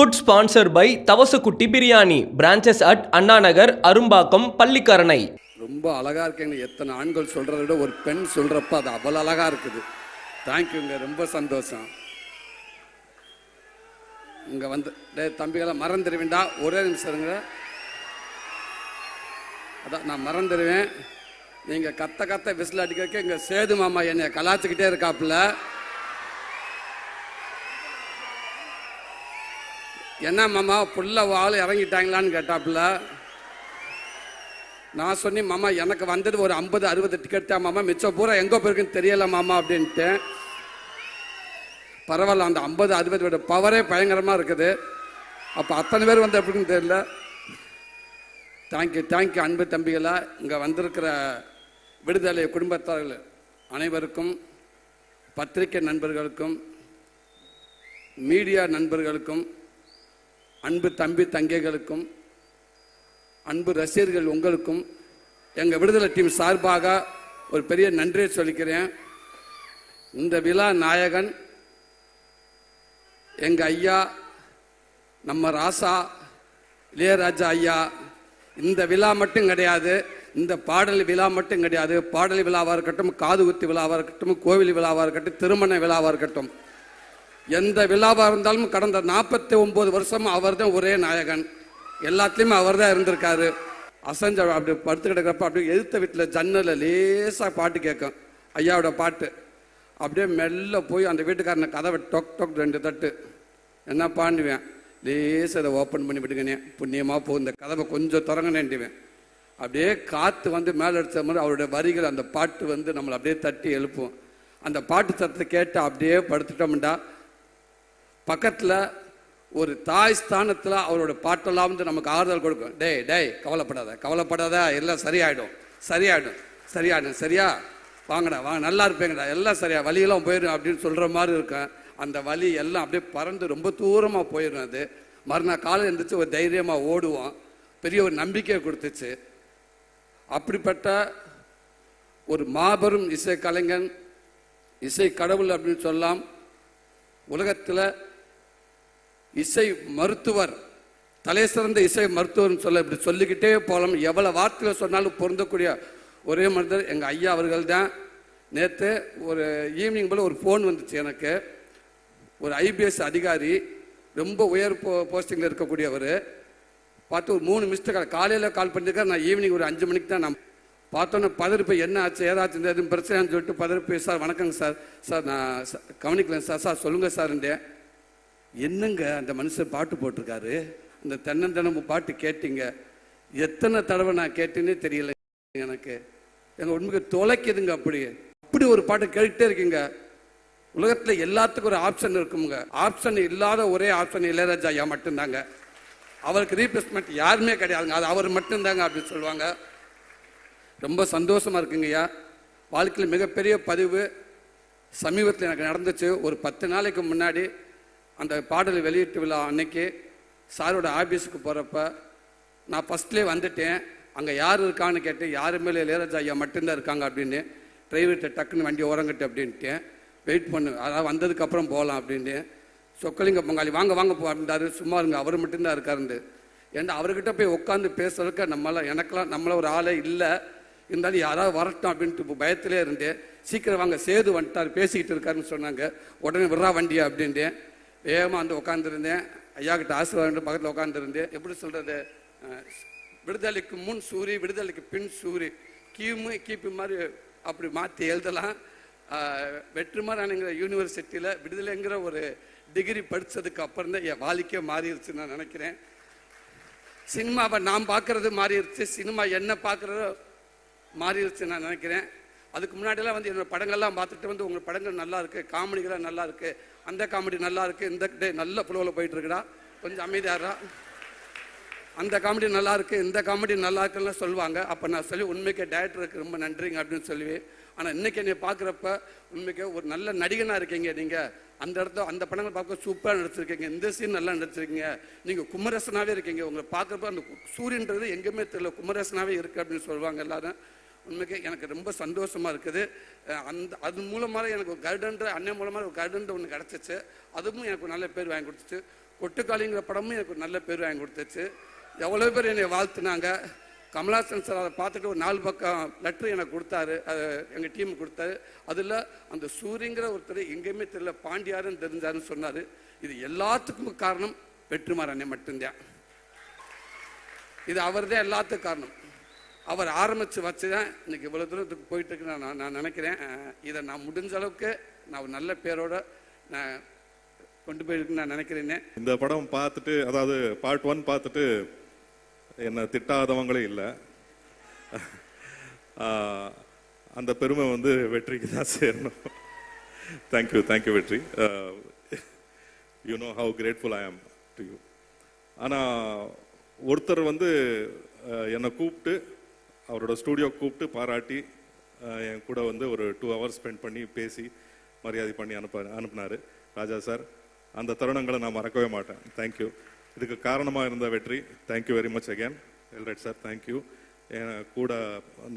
Food sponsor by Thavasakutti biryani branches at Anna Nagar Arumbakkam Pallikaranai ரொம்ப அழகாக இருக்குங்க. எத்தனை ஆண்கள் சொல்கிறத விட ஒரு பெண் சொல்கிறப்ப அது அவ்வளோ அழகாக இருக்குது. தேங்க்யூங்க ரொம்ப சந்தோஷம். இங்கே வந்து டே தம்பிகளை மறந்துடுவேண்டா ஒரே நிமிஷம் இருங்க. அதான் நான் மறந்துடுவேன் நீங்கள் கத்த கத்த விசில் அடிக்கிறதுக்கு இங்கே சேது மாமா என்னை கலாச்சிக்கிட்டே இருக்காப்புல. என்ன மாமா புள்ள வாள் இறங்கிட்டாங்களான்னு கேட்டாப்புல. நான் சொன்னேன் மாமா எனக்கு வந்தது ஒரு ஐம்பது அறுபது டிக்கெட் தான் மாமா. மிச்சம் பூரா எங்கே போயிருக்குன்னு தெரியல மாமா அப்படின்ட்டு பரவாயில்ல அந்த ஐம்பது அறுபது பவரே பயங்கரமாக இருக்குது. அப்போ அத்தனை பேர் வந்து எப்படின்னு தெரியல. தேங்க்யூ தேங்க்யூ அன்பு தம்பிகளா. இங்கே வந்திருக்கிற விடுதலை குடும்பத்தார்கள் அனைவருக்கும் பத்திரிகை நண்பர்களுக்கும் மீடியா நண்பர்களுக்கும் அன்பு தம்பி தங்கைகளுக்கும் அன்பு ரசிகர்கள் உங்களுக்கும் எங்கள் விடுதலை டீம் சார்பாக ஒரு பெரிய நன்றியை சொல்லிக்கிறேன். இந்த விழா நாயகன் எங்கள் ஐயா நம்ம ராசா இளையராஜா ஐயா இந்த விழா மட்டும் கிடையாது இந்த பாடல் விழா மட்டும் கிடையாது. பாடல் விழாவாக இருக்கட்டும் காது குத்தி விழாவாக இருக்கட்டும் கோவில் விழாவாக இருக்கட்டும் திருமண விழாவாக இருக்கட்டும். எந்த விழாவாக இருந்தாலும் கடந்த நாற்பத்தி ஒன்பது வருஷம் அவர் தான் ஒரே நாயகன். எல்லாத்துலேயுமே அவர் தான் இருந்திருக்காரு. அசஞ்ச அப்படி படுத்து கிடக்கிறப்ப அப்படியே எதிர்த்த வீட்டில் ஜன்னலில் லேசாக பாட்டு கேட்கும் ஐயாவோட பாட்டு. அப்படியே மெல்ல போய் அந்த வீட்டுக்காரனை கதவை டொக் டொக் ரெண்டு தட்டு. என்ன பாண்டுவேன்? லேசாக அதை ஓப்பன் பண்ணி விடுங்கண்ணே புண்ணியமாக போகும் இந்த கதவை கொஞ்சம் திறங்கினேன்டுவேன். அப்படியே காற்று வந்து மேலே அடித்த மாதிரி அவருடைய வரிகள் அந்த பாட்டு வந்து நம்மளை அப்படியே தட்டி எழுப்பும். அந்த பாட்டு சத்தத்தை கேட்டு அப்படியே படுத்துட்டோம்டா. பக்கத்தில் ஒரு தாய் ஸ்தானத்தில் அவரோட பாட்டெல்லாம் வந்து நமக்கு ஆறுதல் கொடுக்கும். டேய் டேய் கவலைப்படாத கவலைப்படாத எல்லாம் சரியாயிடும். சரியாயிடும். சரியாயிடும். சரியா? வாங்கடா வாங்க நல்லா இருப்பேங்கடா. எல்லாம் சரியா. வலியெல்லாம் போயிடும் அப்படின்னு சொல்கிற மாதிரி இருக்கும். அந்த வலி எல்லாம் அப்படியே பறந்து ரொம்ப தூரமாக போயிடும் அது. மறுநாள் காலை எழுந்திரிச்சு ஒரு தைரியமாக ஓடுவோம். பெரிய ஒரு நம்பிக்கையை கொடுத்துச்சு. அப்படிப்பட்ட ஒரு மாபெரும் இசை கலைஞன் இசை கடவுள் அப்படின்னு சொல்லலாம் உலகத்தில் இசை மருத்துவர் தலை சிறந்த இசை மருத்துவர்னு சொல்ல இப்படி சொல்லிக்கிட்டே போகலாம் எவ்வளோ வார்த்தையில் சொன்னாலும் பொருந்தக்கூடிய ஒரே மனிதர் எங்கள் ஐயா அவர்கள் தான் நேற்று ஒரு ஈவினிங் போல் ஒரு ஃபோன் வந்துச்சு எனக்கு. ஒரு ஐபிஎஸ் அதிகாரி ரொம்ப உயர் போ போஸ்டிங்கில் இருக்கக்கூடியவர். பார்த்து ஒரு மூணு மிஸ்டர் கால் காலையில் கால் பண்ணியிருக்காரு. நான் ஈவினிங் ஒரு அஞ்சு மணிக்கு தான் நான் பார்த்தோன்னே பதறிப்பு என்ன ஆச்சு ஏதாச்சும் இந்த எதுவும் பிரச்சனைன்னு சொல்லிட்டு பதறிப்பு சார் வணக்கங்க சார். சார் நான் ச- சார். சார் சொல்லுங்கள் சார்ன்றேன் என்னங்க அந்த மனுஷன் பாட்டு போட்டிருக்காரு? அந்த தென்னந்தனம் பாட்டு கேட்டீங்க. எத்தனை தடவை நான் கேட்டேன்னே தெரியல எனக்கு. எங்க உண்மைக்கு தொலைக்குதுங்க அப்படி. அப்படி ஒரு பாட்டு கேட்டுட்டே இருக்கீங்க. உலகத்துல எல்லாத்துக்கும் ஒரு ஆப்ஷன் இருக்குங்க. ஆப்ஷன் இல்லாத ஒரே ஆப்ஷன் இளையராஜா ஐயா மட்டும்தாங்க. அவருக்கு ரீப்ளேஸ்மெண்ட் யாருமே கிடையாதுங்க. அது அவர் மட்டும்தாங்க அப்படின்னு சொல்லுவாங்க. ரொம்ப சந்தோஷமா இருக்குங்க ஐயா. வாழ்க்கையில் மிகப்பெரிய பதிவு. சமீபத்தில் எனக்கு நடந்துச்சு. ஒரு பத்து நாளைக்கு முன்னாடி அந்த பாடல் வெளியீட்டு விழா அன்னைக்கு சாரோட ஆஃபீஸுக்கு போகிறப்ப நான் ஃபஸ்ட்லேயே வந்துட்டேன். அங்கே யார் இருக்கான்னு கேட்டு யாருமே இல்லை இளையராஜா ஐயா மட்டும்தான் இருக்காங்க அப்படின்னு டிரைவர்கிட்ட டக்குன்னு வண்டி ஓரங்கட்டு அப்படின்ட்டேன். வெயிட் பண்ணு அதாவது வந்ததுக்கப்புறம் போகலாம் அப்படின்னு சொக்கலிங்க பொங்காளி வாங்க வாங்க போ அப்படின்றாரு சும்மா இருங்க அவர் மட்டும்தான் இருக்காருண்டு ஏன்னா அவர்கிட்ட போய் உட்காந்து பேசுறதுக்கு நம்மளாம் எனக்கெல்லாம் நம்மள ஒரு ஆளே இல்லை. இருந்தாலும் யாராவது வரட்டும் அப்படின்ட்டு பயத்திலே இருந்தேன். சீக்கிரம் வாங்க சேது வந்துட்டார் பேசிக்கிட்டு இருக்காருன்னு சொன்னாங்க. உடனே விட்றா வண்டியா அப்படின்ட்டு வேகமாக வந்து உட்காந்துருந்தேன் ஐயா கிட்ட ஆசீர்வாதம் பக்கத்தில் உட்காந்துருந்தேன் எப்படி சொல்கிறது விடுதலைக்கு முன் சூரி விடுதலைக்கு பின் சூரி கிமு கிபி மாதிரி அப்படி மாற்றி எழுதலாம். வெற்றிமாறானுங்கிற யூனிவர்சிட்டியில் விடுதலைங்கிற ஒரு டிகிரி படித்ததுக்கு அப்புறம் தான் என் வாழ்க்கையே மாறிடுச்சுன்னு நான் நினைக்கிறேன். சினிமாவை நான் பார்க்கறது மாறிடுச்சு. சினிமா என்ன பார்க்குறதோ மாறிடுச்சு நான் நினைக்கிறேன். அதுக்கு முன்னாடிலாம் வந்து என்னோட படங்கள்லாம் பார்த்துட்டு வந்து உங்கள் படங்கள் நல்லா இருக்குது காமெடிகளாக நல்லா இருக்குது அந்த காமெடி நல்லா இருக்குது இந்த டே நல்ல புலவில் போயிட்டுருக்குடா கொஞ்சம் அமைதியாரா அந்த காமெடி நல்லா இருக்குது இந்த காமெடி நல்லா இருக்குன்னு சொல்லுவாங்க. அப்போ நான் சொல்லி உண்மைக்கே டேரக்டருக்கு ரொம்ப நன்றிங்க அப்படின்னு சொல்லுவேன். ஆனால் இன்றைக்கி என்னை பார்க்குறப்ப உண்மைக்கே ஒரு நல்ல நடிகனாக இருக்கீங்க நீங்கள் அந்த இடத்துல அந்த படங்கள் பார்க்க சூப்பராக நடிச்சிருக்கீங்க. இந்த சீன் நல்லா நடிச்சிருக்கீங்க. நீங்கள் குமரசனாகவே இருக்கீங்க. உங்களை பார்க்குறப்ப அந்த சூரியன்றது எங்கேயுமே தெரியல. குமரசனாகவே இருக்குது அப்படின்னு சொல்லுவாங்க எல்லாரும். உண்மைக்கு எனக்கு ரொம்ப சந்தோஷமா இருக்குது. அந்த அது மூலமாக எனக்கு ஒரு கருடன்ற அண்ணன் மூலமாக ஒரு கருடன்ற ஒன்று கிடச்சிச்சு. அதுவும் எனக்கு நல்ல பேர் வாங்கி கொடுத்துச்சு. கொட்டுக்காளிங்கிற படமும் எனக்கு ஒரு நல்ல பேர் வாங்கி கொடுத்துச்சு. எவ்வளோ பேர் என்னை வாழ்த்துனாங்க. கமலாசன் சார் அதை பார்த்துட்டு ஒரு நாலு பக்கம் லெட்ரு எனக்கு கொடுத்தாரு. அது எங்கள் டீம் கொடுத்தாரு. அதில் அந்த சூரியங்கிற ஒருத்தர் எங்கேயுமே தெரியல பாண்டியாருன்னு தெரிஞ்சாருன்னு சொன்னார். இது எல்லாத்துக்கும் காரணம் வெற்றிமாறன் மட்டும்தான். இது அவர் தான் எல்லாத்துக்கும் காரணம். அவர் ஆரம்பித்து வச்சு தான் இன்னைக்கு இவ்வளோ தூரத்துக்கு போயிட்டு நான் நான் நினைக்கிறேன். இதை நான் முடிஞ்ச அளவுக்கு நான் நல்ல பேரோட நான் கொண்டு போயிருக்குன்னு நான் நினைக்கிறேனே இந்த படம் பார்த்துட்டு அதாவது பார்ட் ஒன் பார்த்துட்டு என்னை திட்டாதவங்களே இல்லை. அந்த பெருமை வந்து வெற்றிக்கு தான் சேரணும். Thank you thank you Vetri. You know how grateful I am to you ஆனால் ஒருத்தர் வந்து என்னை கூப்பிட்டு அவரோட ஸ்டூடியோ கூப்பிட்டு பாராட்டி என் கூட வந்து ஒரு டூ ஹவர்ஸ் ஸ்பெண்ட் பண்ணி பேசி மரியாதை பண்ணி அனுப்ப அனுப்புனாரு. ராஜா சார் அந்த தருணங்களை நான் மறக்கவே மாட்டேன். தேங்க்யூ இதுக்கு காரணமாக இருந்த Vetri thank you very much again alright sir thank you என் கூட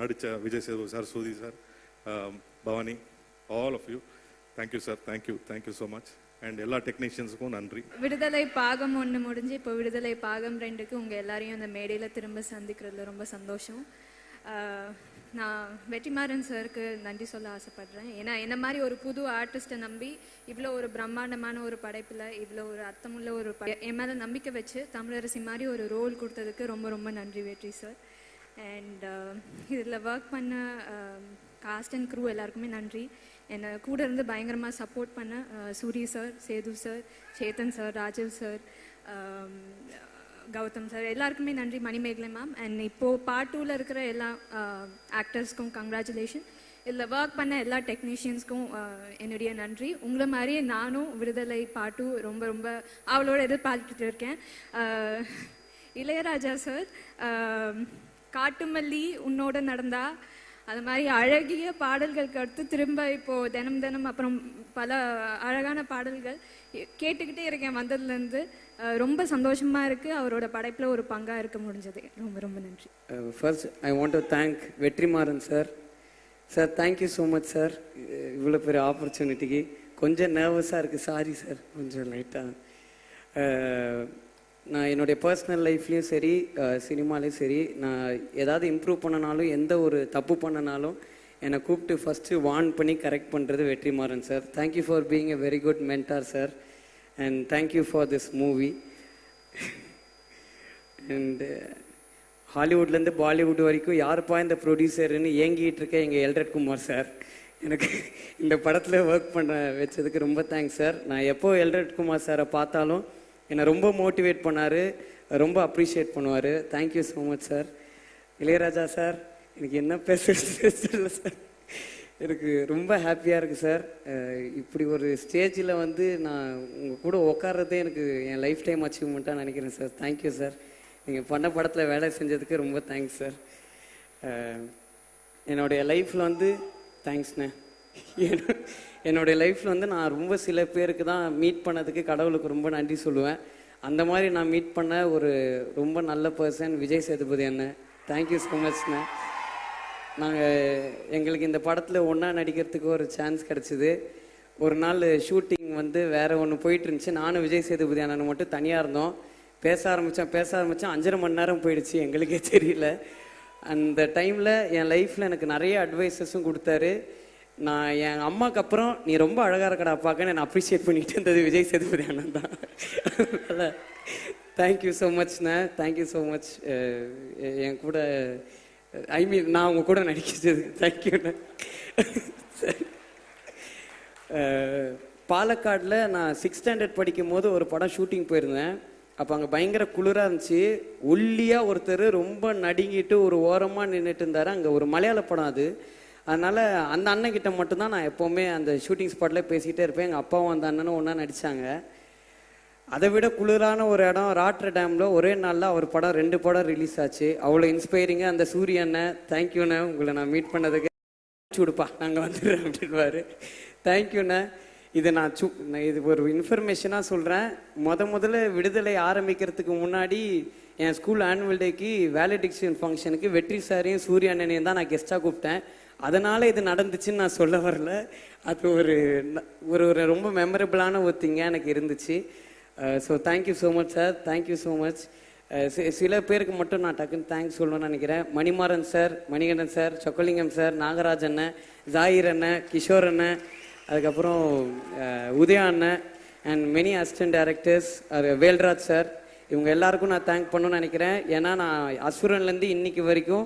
நடித்த Vijay Sethu sir Soori sir Bhavani all of you thank you sir thank you thank you so much and எல்லா டெக்னீஷியன்ஸுக்கும் நன்றி. விடுதலை பாகம் ஒன்று முடிஞ்சு இப்போ விடுதலை பாகம் ரெண்டுக்கு உங்கள் எல்லாரையும் அந்த மேடையில் திரும்ப சந்திக்கிறதுல ரொம்ப சந்தோஷம். நான் வெற்றிமாறன் சாருக்கு நன்றி சொல்ல ஆசைப்படுறேன். ஏன்னா என்ன மாதிரி ஒரு புது ஆர்டிஸ்ட்டை நம்பி இவ்வளோ ஒரு பிரம்மாண்டமான ஒரு படைப்பில் இவ்வளோ ஒரு அர்த்தமுள்ள ஒரு படை என் மேலே நம்பிக்கை வச்சு தமிழரசி மாதிரி ஒரு ரோல் கொடுத்ததுக்கு ரொம்ப ரொம்ப நன்றி வெற்றி சார் அண்ட் இதில் ஒர்க் பண்ண காஸ்ட் அண்ட் க்ரூ எல்லாருக்குமே நன்றி. என்னை கூட இருந்து பயங்கரமாக சப்போர்ட் பண்ண Soori sir Sethu sir Chetan sir Rajiv sir Gautham sir எல்லாருக்குமே நன்றி மணிமேகலை மேம் அண்ட் இப்போது பார்ட் டூவில் இருக்கிற எல்லா ஆக்டர்ஸ்க்கும் கங்க்ராச்சுலேஷன் இதில் ஒர்க் பண்ண எல்லா டெக்னீஷியன்ஸ்க்கும் என்னுடைய நன்றி. உங்களை மாதிரியே நானும் விடுதலை பாட்டு ரொம்ப ரொம்ப அவளோட எதிர்பார்த்துட்டு இருக்கேன். இளையராஜா சார் காட்டுமல்லி உன்னோட நடந்தா அது மாதிரி அழகிய பாடல்களுக்கு அடுத்து திரும்ப இப்போ தினம் தினம் அப்புறம் பல அழகான பாடல்கள் கேட்டுக்கிட்டே இருக்கேன் வந்ததுலேருந்து. ரொம்ப சந்தோஷமாக இருக்குது அவரோட படைப்பில் ஒரு பங்காக இருக்க முடிஞ்சது. ரொம்ப ரொம்ப நன்றி. First I want to thank Vetrimaaran sir sir thank you so much sir இவ்வளோ பெரிய ஆப்பர்ச்சுனிட்டிக்கு கொஞ்சம் நர்வஸாக இருக்குது சாரி சார் கொஞ்சம் லைட்டாக நான் என்னுடைய பர்சனல் லைஃப்லேயும் சரி சினிமாலேயும் சரி நான் ஏதாவது இம்ப்ரூவ் பண்ணனாலும் எந்த ஒரு தப்பு பண்ணனாலும் என்னை கூப்பிட்டு ஃபஸ்ட்டு வார்ன் பண்ணி கரெக்ட் பண்ணுறது Vetrimaaran sir thank you for being a very good mentor sir and thank you for this movie and ஹாலிவுட்லேருந்து Bollywood வரைக்கும் யாருப்பா இந்த ப்ரொடியூசர்னு ஏங்கிட்டு இருக்க எங்கள் எல்ரட் குமார் சார் எனக்கு இந்த படத்தில் ஒர்க் பண்ண வச்சதுக்கு ரொம்ப தேங்க்ஸ் சார் நான் எப்போ எல்ரட் குமார் சாரை பார்த்தாலும் என்னை ரொம்ப மோட்டிவேட் பண்ணார். ரொம்ப அப்ரிஷியேட் பண்ணுவார். Thank you so much sir Ilaiyaraaja sir எனக்கு என்ன பேசுறது சார் எனக்கு ரொம்ப ஹாப்பியாக இருக்குது சார் இப்படி ஒரு ஸ்டேஜில் வந்து நான் உங்கள் கூட உட்கார்றதே எனக்கு என் லைஃப் டைம் அச்சீவ்மெண்ட்டாக நினைக்கிறேன் சார் தேங்க்யூ சார் நீங்கள் பண்ண படத்தில் வேலை செஞ்சதுக்கு ரொம்ப தேங்க்ஸ் சார் என்னுடைய லைஃப்பில் வந்து தேங்க்ஸ்ண்ணே என்னுடைய லைஃப்பில் வந்து நான் ரொம்ப சில பேருக்கு தான் மீட் பண்ணதுக்கு கடவுளுக்கு ரொம்ப நன்றி சொல்லுவேன். அந்த மாதிரி நான் மீட் பண்ண ஒரு ரொம்ப நல்ல பர்சன் விஜய் சேதுபதி அண்ணன். தேங்க்யூ ஸோ மச்ண்ண நாங்கள் எங்களுக்கு இந்த படத்தில் ஒன்றா நடிக்கிறதுக்கு ஒரு சான்ஸ் கிடச்சிது. ஒரு நாள் ஷூட்டிங் வந்து வேறு ஒன்று போயிட்டு இருந்துச்சு. நானும் விஜய் சேதுபதி அண்ணன் மட்டும் தனியாக இருந்தோம். பேச ஆரம்பித்தோம் பேச ஆரம்பித்தோம் அஞ்சரை மணி நேரம் போயிடுச்சு எங்களுக்கே தெரியல. அந்த டைமில் என் லைஃப்பில் எனக்கு நிறைய அட்வைசஸும் கொடுத்தாரு. நான் என் அம்மாக்கு அப்புறம் நீ ரொம்ப அழகாக இருக்கடா பார்க்க நான் அப்ரிஷியேட் பண்ணிட்டு இருந்தது விஜய் சேதுபதி அண்ணன் தான். அதனால் தேங்க்யூ ஸோ மச்ண்ணே தேங்க்யூ ஸோ மச் என் கூட ஐ மீன் நான் உங்கள் கூட நடிக்கிறது தேங்க்யூண்ணே பாலக்காடில் நான் சிக்ஸ் ஸ்டாண்டர்ட் படிக்கும் போது ஒரு படம் ஷூட்டிங் போயிருந்தேன். அப்போ அங்கே பயங்கர குளிராக இருந்துச்சு. ஒல்லியாக ஒருத்தர் ரொம்ப நடுங்கிட்டு ஒரு ஓரமாக நின்றுட்டு இருந்தார். அங்கே ஒரு மலையாள படம் அது. அதனால் அந்த அண்ணன்கிட்ட மட்டும்தான் நான் எப்போவுமே அந்த ஷூட்டிங் ஸ்பாட்டில் பேசிக்கிட்டே இருப்பேன். எங்கள் அப்பாவும் அந்த அண்ணனும் ஒன்றா நடித்தாங்க அதை விட குளிரான ஒரு இடம் ராட்ரு டேமில் ஒரே நாளில் அவர் படம் ரெண்டு படம் ரிலீஸ் ஆச்சு. அவ்வளோ இன்ஸ்பைரிங்காக அந்த சூரிய அண்ணன் தேங்க்யூண்ணே உங்களை நான் மீட் பண்ணதுக்கு விடுப்பா நாங்கள் வந்துடுறோம் அப்படின்வாரு தேங்க்யூண்ணே இது நான் சு நான் இது ஒரு இன்ஃபர்மேஷனாக சொல்கிறேன் முத முதல்ல விடுதலை ஆரம்பிக்கிறதுக்கு முன்னாடி என் ஸ்கூல் ஆனுவல் டேக்கு வேலிடிக்ஷன் ஃபங்க்ஷனுக்கு வெற்றி சாரையும் சூரிய அண்ணனையும் தான் நான் கெஸ்ட்டாக கூப்பிட்டேன். அதனால் இது நடந்துச்சுன்னு நான் சொல்ல வரல. அது ஒரு ஒரு ஒரு ரொம்ப மெமரபிளான ஒரு திங்காக எனக்கு இருந்துச்சு. So thank you so much sir thank you so much சில பேருக்கு மட்டும் நான் டக்குன்னு தேங்க்ஸ் சொல்லணும்னு நினைக்கிறேன். Manimaran sir Manikandan sir Chockalingam sir Nagaraj அண்ணன் ஜாகிர் அண்ணன் கிஷோர் அண்ணன் அதுக்கப்புறம் உதயா அண்ணன் அண்ட் மெனி அசிஸ்டன்ட் டைரக்டர்ஸ் அது வேல்ராஜ் சார் இவங்க எல்லாருக்கும் நான் தேங்க் பண்ணணும்னு நினைக்கிறேன். ஏன்னா நான் அசுரன்லேருந்து இன்னைக்கு வரைக்கும்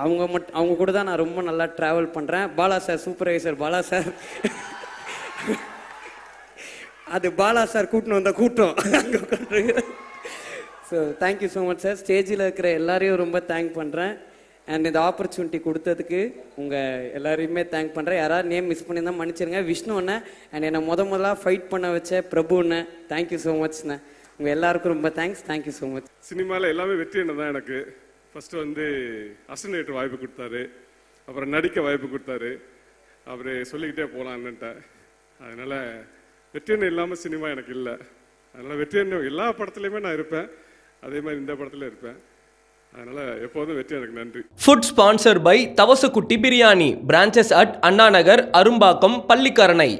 அவங்க மட்டும் அவங்க கூட தான் நான் ரொம்ப நல்லா ட்ராவல் பண்ணுறேன் Bala sir supervisor Bala sir அது பாலா சார் கூட்டின்னு வந்த கூட்டம். So thank you so much sir ஸ்டேஜில் இருக்கிற எல்லாரையும் ரொம்ப தேங்க் பண்ணுறேன் அண்ட் இந்த ஆப்பர்ச்சுனிட்டி கொடுத்ததுக்கு உங்கள் எல்லாரையுமே தேங்க் பண்ணுறேன் யாராவது நேம் மிஸ் பண்ணியிருந்தா மன்னிச்சிருங்க. விஷ்ணு அண்ணன் அண்ட் என்னை முத முதலாக ஃபைட் பண்ண வச்ச பிரபு அண்ணன். தேங்க்யூ ஸோ மச்ண்ணே உங்கள் எல்லாருக்கும் ரொம்ப தேங்க்ஸ் தேங்க்யூ ஸோ மச் சினிமாவில் எல்லாமே வெற்றி என்ன தான் எனக்கு. ஃபஸ்ட்டு வந்து அசனேட்டர் வாய்ப்பு கொடுத்தாரு. அப்புறம் நடிக்க வாய்ப்பு கொடுத்தாரு. அவர் சொல்லிக்கிட்டே போகலாம் அண்ணன்ட்ட அதனால வெற்றி இல்லாமல் சினிமா எனக்கு இல்லை. அதனால் வெற்றியன் எல்லா படத்துலையுமே நான் இருப்பேன். அதே மாதிரி இந்த படத்துல இருப்பேன். அதனால எப்போதும் வெற்றி எனக்கு நன்றி. Food sponsor by Thavasakutti biryani. Branches at Anna Nagar Arumbakkam Pallikaranai